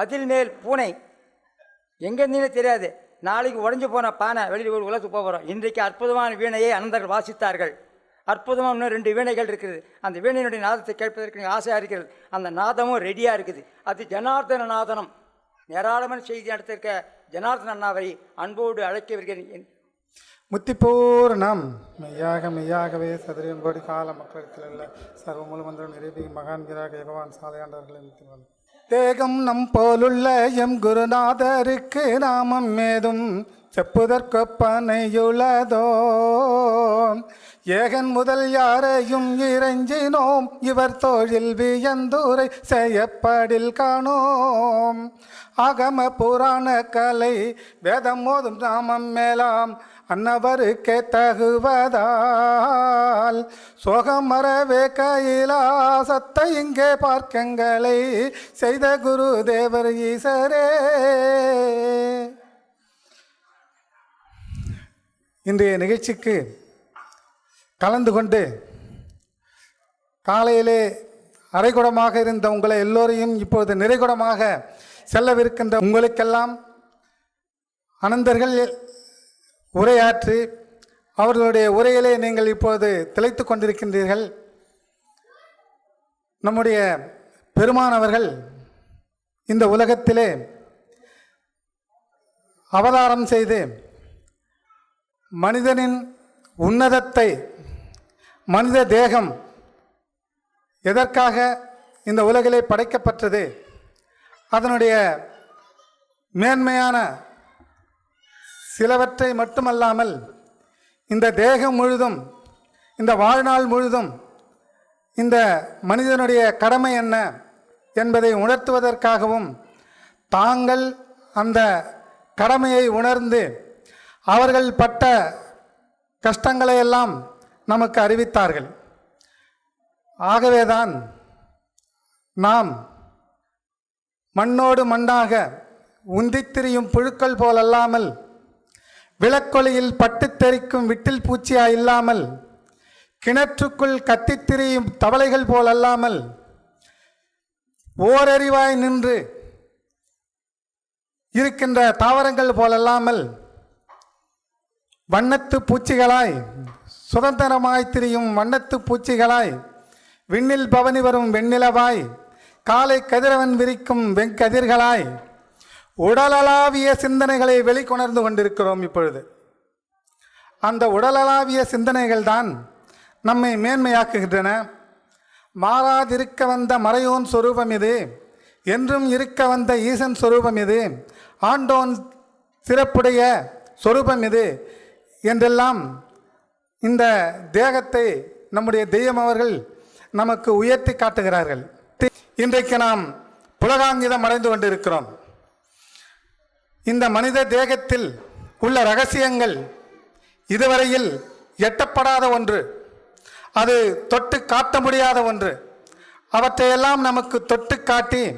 மதில் மேல் பூனை. எங்கே தெரியாது. நாளைக்கு உடஞ்சி போன பானை வெளியில் ஒரு உலகத்துக்கு போக போகிறோம் இன்றைக்கு அற்புதமான வீணையை அனந்தர்கள் வாசித்தார்கள். அற்புதமாக இன்னும் ரெண்டு வீணைகள் இருக்குது. அந்த வீணையினுடைய நாதத்தை கேட்பதற்கு ஆசையாக இருக்கிறது. அந்த நாதமும் ரெடியாக இருக்குது. அது ஜனார்தன நாதனம். ஏராளமான செய்தி நடத்திருக்க ஜனார்தன அண்ணாவை அன்போடு அழைக்க வருகிறேன். முத்திப்பூர்ணம். மெய்யாக மெய்யாகவே சதுரியம் கோடி கால மக்களிடத்தில் உள்ள சர்வ மூலமந்திரம் நிரூபி மகான்கிராக பகவான் சாலையாண்டவர்களை முத்திவன் தேகம் நம் போலுள்ள எம் குருநாதருக்கு நாமம் ஏதும் செப்புதற்கொப்பனையுள்ளதோ ஏகன் முதல் யாரையும் இறைஞ்சினோம். இவர் தோழில் வியந்தூரை செய்யப்படில் காணோம். ஆகம புராண கலை வேதம் மோதும் நாமம் மேலாம். அன்னவருக்கே தகுவதால் சோகம் மறவே கைலாசத்தை இங்கே பார்க்கங்களை செய்த குரு தேவர் ஈசரே. இன்றைய நிகழ்ச்சிக்கு கலந்து கொண்டு காலையிலே அரைகுடமாக இருந்த உங்களை எல்லோரையும் இப்பொழுது நிறைகுடமாக செல்லவிருக்கின்ற உங்களுக்கெல்லாம் அனந்தர்கள் உரையாற்றி அவர்களுடைய உரையிலே நீங்கள் இப்போது திளைத்து கொண்டிருக்கின்றீர்கள். நம்முடைய பெருமானவர்கள் இந்த உலகத்திலே அவதாரம் செய்து மனிதனின் உன்னதத்தை மனித தேகம் எதற்காக இந்த உலகிலே படைக்கப்பட்டது அதனுடைய மேன்மையான சிலவற்றை மட்டுமல்லாமல் இந்த தேகம் முழுதும் இந்த வாழ்நாள் முழுதும் இந்த மனிதனுடைய கடமை என்ன என்பதை உணர்த்துவதற்காகவும் தாங்கள் அந்த கடமையை உணர்ந்து அவர்கள் பட்ட கஷ்டங்களை எல்லாம் நமக்கு அறிவித்தார்கள். ஆகவேதான் நாம் மண்ணோடு மண்ணாக உந்தித் திரியும் புழுக்கள் போலல்லாமல் விளக்கொலியில் பட்டுத் தெரிக்கும் விட்டில் பூச்சியா இல்லாமல் கிணற்றுக்குள் கத்தித் திரியும் தவளைகள் போலல்லாமல் ஓரறிவாய் நின்று இருக்கின்ற தாவரங்கள் போலல்லாமல் வண்ணத்து பூச்சிகளாய் சுதந்திரமாய் திரியும் வண்ணத்து பூச்சிகளாய் விண்ணில் பவனி வரும் வெண்ணிலவாய் காலை கதிரவன் விரிக்கும் வெண்கதிர்களாய் உடலளாவிய சிந்தனைகளை வெளிக்கொணர்ந்து கொண்டிருக்கிறோம் இப்பொழுது. அந்த உடலளாவிய சிந்தனைகள் தான் நம்மை மேன்மையாக்குகின்றன. மாறாதிருக்க வந்த மறையோன் சொரூபம் இது என்றும் இருக்க வந்த ஈசன் சொரூபம் இது ஆண்டோன் சிறப்புடைய சொரூபம் இது என்றெல்லாம் இந்த தேகத்தை நம்முடைய தெய்வம் அவர்கள் நமக்கு உயர்த்தி காட்டுகிறார்கள். இன்றைக்கு நாம் புலகாங்கிதம் அடைந்து கொண்டிருக்கிறோம். இந்த மனித தேகத்தில் உள்ள ரகசியங்கள் இதுவரையில் எட்டப்படாத ஒன்று. அது தொட்டு காட்ட முடியாத ஒன்று. அவற்றையெல்லாம் நமக்கு தொட்டு காட்டி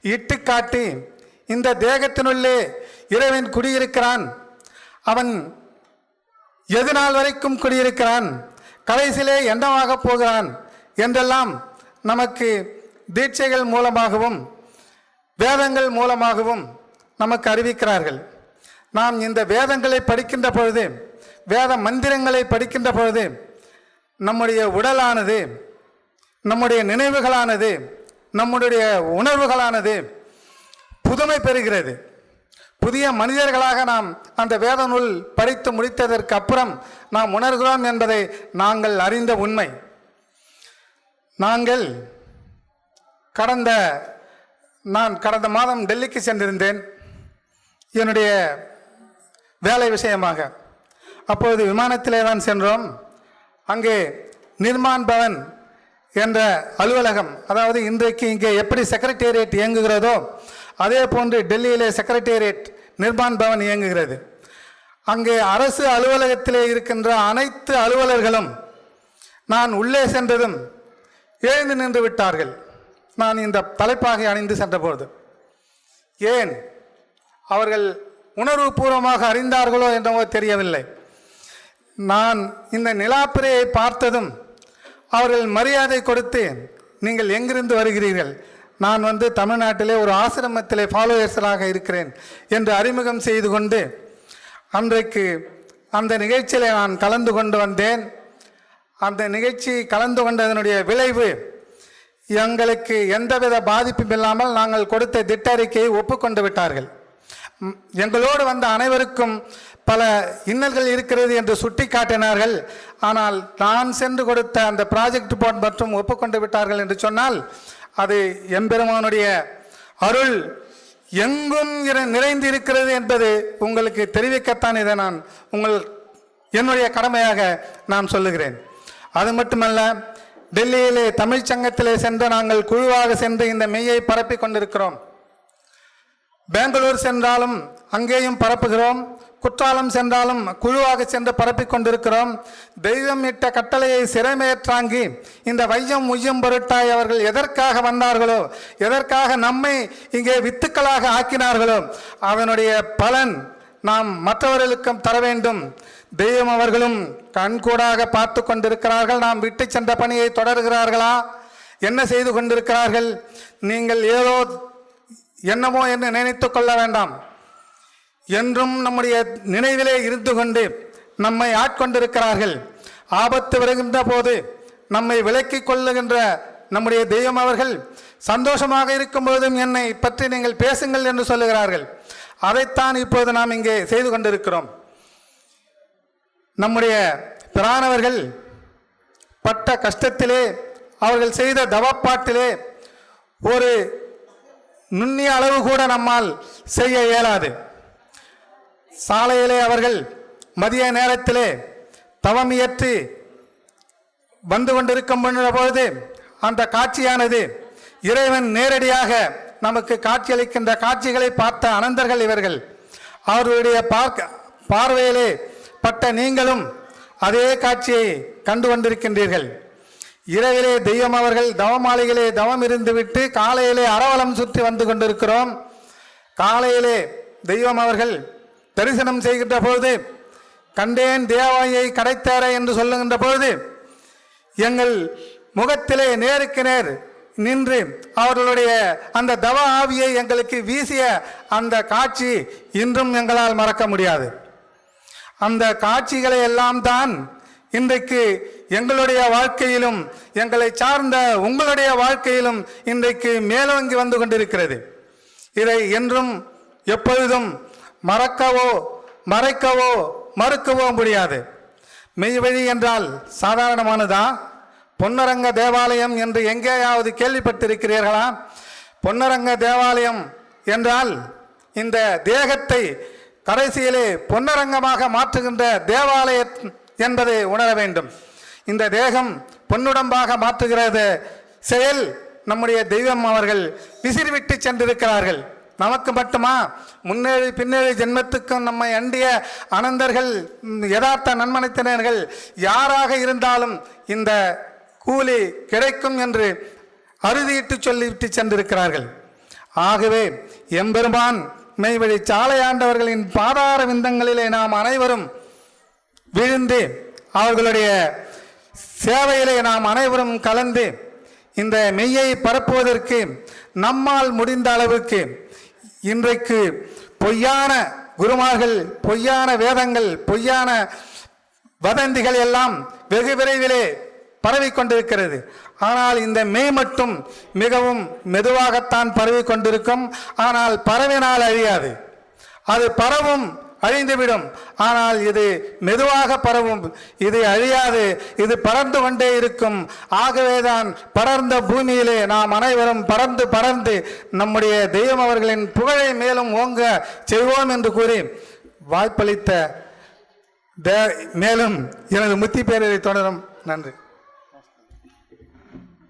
இட்டு காட்டி இந்த தேகத்தினுள்ளே இறைவன் குடியிருக்கிறான். அவன் எது நாள் வரைக்கும் குடியிருக்கிறான்? கடைசியிலே என்னவாக போகிறான்? என்றெல்லாம் நமக்கு தீட்சைகள் மூலமாகவும் வேதங்கள் மூலமாகவும் நமக்கு அறிவிக்கிறார்கள். நாம் இந்த வேதங்களை படிக்கின்ற பொழுது வேத மந்திரங்களை படிக்கின்ற பொழுது நம்முடைய உடலானது நம்முடைய நினைவுகளானது நம்முடைய உணர்வுகளானது புதுமை பெறுகிறது. புதிய மனிதர்களாக நாம் அந்த வேத நூல் படித்து முடித்ததற்கு அப்புறம் நாம் உணர்கிறோம் என்பதை நாங்கள் அறிந்த உண்மை. நாங்கள் கடந்த நான் கடந்த மாதம் டெல்லிக்கு சென்றிருந்தேன். என்னுடைய வேலை விஷயமாக. அப்பொழுது விமானத்திலே தான் சென்றோம். அங்கே நிர்மான் பவன் என்ற அலுவலகம் அதாவது இன்றைக்கு இங்கே எப்படி செக்ரட்டேரியட் இயங்குகிறதோ அதே போன்று டெல்லியிலே செக்ரட்டேரியட் நிர்மான் பவன் இயங்குகிறது. அங்கே அரசு அலுவலகத்திலே இருக்கின்ற அனைத்து அலுவலர்களும் நான் உள்ளே சென்றதும் எழுந்து நின்று விட்டார்கள். நான் இந்த தலைப்பாகை அணிந்து சென்றபோது ஏன்? அவர்கள் உணர்வுபூர்வமாக அறிந்தார்களோ என்றவோ தெரியவில்லை. நான் இந்த நிலாப்பிரையை பார்த்ததும் அவர்கள் மரியாதை கொடுத்து நீங்கள் எங்கிருந்து வருகிறீர்கள்? நான் வந்து தமிழ்நாட்டிலே ஒரு ஆசிரமத்திலே ஃபாலோயர்ஸராக இருக்கிறேன் என்று அறிமுகம் செய்து கொண்டு அன்றைக்கு அந்த நிகழ்ச்சியில் நான் கலந்து கொண்டு வந்தேன். அந்த நிகழ்ச்சி கலந்து கொண்டதனுடைய விளைவு எங்களுக்கு எந்தவித பாதிப்பும் இல்லாமல் நாங்கள் கொடுத்த திட்டறிக்கையை ஒப்புக்கொண்டு விட்டார்கள். எங்களோடு வந்த அனைவருக்கும் பல இன்னல்கள் இருக்கிறது என்று சுட்டி காட்டினார்கள் ஆனால் நான் சென்று கொடுத்த அந்த ப்ராஜெக்ட் ரிப்போர்ட் மற்றும் ஒப்புக்கொண்டு விட்டார்கள் என்று சொன்னால் அது எம்பெருமானுடைய அருள் எங்கும் நிறைந்து இருக்கிறது என்பது உங்களுக்கு தெரிவிக்கத்தான் இதை நான் உங்கள் என்னுடைய கடமையாக நான் சொல்லுகிறேன். அது மட்டுமல்ல டெல்லியிலே தமிழ்ச் சங்கத்திலே சென்று நாங்கள் குழுவாக சென்று இந்த மெய்யை பரப்பி கொண்டிருக்கிறோம். பெங்களூர் சென்றாலும் அங்கேயும் பரப்புகிறோம். குற்றாலம் சென்றாலும் குழுவாக சென்று பரப்பிக் கொண்டிருக்கிறோம். தெய்வம் இட்ட கட்டளையை சிறைமேற்றாங்கி இந்த வையம் உய்யம் பொருட்டாய் அவர்கள் எதற்காக வந்தார்களோ எதற்காக நம்மை இங்கே வித்துக்களாக ஆக்கினார்களோ அதனுடைய பலன் நாம் மற்றவர்களுக்கும் தர வேண்டும். தெய்வம் அவர்களும் கண்கூடாக பார்த்து கொண்டிருக்கிறார்கள். நாம் விட்டு சென்ற பணியை தொடர்கிறார்களா? என்ன செய்து கொண்டிருக்கிறார்கள்? நீங்கள் ஏதோ என்னமோ என்று நினைத்து கொள்ள வேண்டாம். என்றும் நம்முடைய நினைவிலே இருந்து கொண்டு நம்மை ஆட்கொண்டிருக்கிறார்கள். ஆபத்து வருகின்ற போது நம்மை விலக்கி கொள்ளுகின்ற நம்முடைய தெய்வம் அவர்கள் சந்தோஷமாக இருக்கும் போதும் என்னை பற்றி நீங்கள் பேசுங்கள் என்று சொல்லுகிறார்கள். அதைத்தான் இப்போது நாம் இங்கே செய்து கொண்டிருக்கிறோம். நம்முடைய பிரானவர்கள் பட்ட கஷ்டத்திலே அவர்கள் செய்த தவப்பாட்டிலே ஒரு நுண்ணிய அளவு கூட நம்மால் செய்ய இயலாது. சாலையிலே அவர்கள் மதிய நேரத்திலே தவம் இயற்றி வந்து கொண்டிருக்கும் பொழுது அந்த காட்சியானது இறைவன் நேரடியாக நமக்கு காட்சியளிக்கின்ற காட்சிகளை பார்த்த அனந்தர்கள் இவர்கள். அவர்களுடைய பார்க்க பார்வையிலே பட்ட நீங்களும் அதே காட்சியை கண்டு கொண்டிருக்கின்றீர்கள் இரவிலே தெய்வம் அவர்கள் தவமாளிகளே தவம் இருந்துவிட்டு காலையிலே அரவலம் சுற்றி வந்து கொண்டிருக்கிறோம். காலையிலே தெய்வம் அவர்கள் தரிசனம் செய்கின்ற பொழுது கண்டேன் தேவாயை கடைத்தேற என்று சொல்லுகின்ற பொழுது எங்கள் முகத்திலே நேருக்கு நேர் நின்று அவர்களுடைய அந்த தவ ஆவியை எங்களுக்கு வீசிய அந்த காட்சி இன்றும் எங்களால் மறக்க முடியாது. அந்த காட்சிகளை எல்லாம் தான் இன்றைக்கு எங்களுடைய வாழ்க்கையிலும் எங்களை சார்ந்த உங்களுடைய வாழ்க்கையிலும் இன்றைக்கு மேலோங்கி வந்து கொண்டிருக்கிறது. இதை என்றும் எப்பொழுதும் மறக்கவோ மறைக்கவோ மறுக்கவோ முடியாது. மெய்வழி என்றால் சாதாரணமானதா? பொன்னரங்க தேவாலயம் என்று எங்கேயாவது கேள்விப்பட்டிருக்கிறீர்களா? பொன்னரங்க தேவாலயம் என்றால் இந்த தேகத்தை கடைசியிலே பொன்னரங்கமாக மாற்றுகின்ற தேவாலய என்பதை உணர வேண்டும். இந்த தேகம் பொன்னுடம்பாக மாற்றுகிறது. செயல் நம்முடைய தெய்வம் அவர்கள் விசிறிவிட்டு சென்றிருக்கிறார்கள். நமக்கு மட்டுமா? முன்னேழு பின்னேழு ஜென்மத்துக்கும் நம்மை அண்டிய அனந்தர்கள் யதார்த்த நன்மனைத்தினர்கள் யாராக இருந்தாலும் இந்த கூலி கிடைக்கும் என்று அறுதியிட்டு சொல்லிவிட்டு சென்றிருக்கிறார்கள். ஆகவே எம்பெருமான் மெய்வழி சாலையாண்டவர்களின் பாதார விந்தங்களிலே நாம் அனைவரும் விழுந்து அவர்களுடைய சேவையிலே நாம் அனைவரும் கலந்து இந்த மெய்யை பரப்புவதற்கு நம்மால் முடிந்த அளவுக்கு இன்றைக்கு பொய்யான குருமார்கள் பொய்யான வேதங்கள் பொய்யான வதந்திகள் எல்லாம் வெகு விரைவிலே பரவிக் கொண்டிருக்கிறது. ஆனால் இந்த மெய் மட்டும் மிகவும் மெதுவாகத்தான் பரவி கொண்டிருக்கும். ஆனால் பரவினால் அழியாது. அது பரவும் அழிந்துவிடும். ஆனால் இது மெதுவாக பரவும். இது அழியாது. இது பறந்து கொண்டே இருக்கும். ஆகவேதான் படர்ந்த பூமியிலே நாம் அனைவரும் பறந்து பறந்து நம்முடைய தெய்வம் அவர்களின் புகழை மேலும் ஓங்க செய்வோம் என்று கூறி வாய்ப்பளித்த தே- மேலும் எனது முத்தி பேரரை தொடரும். நன்றி.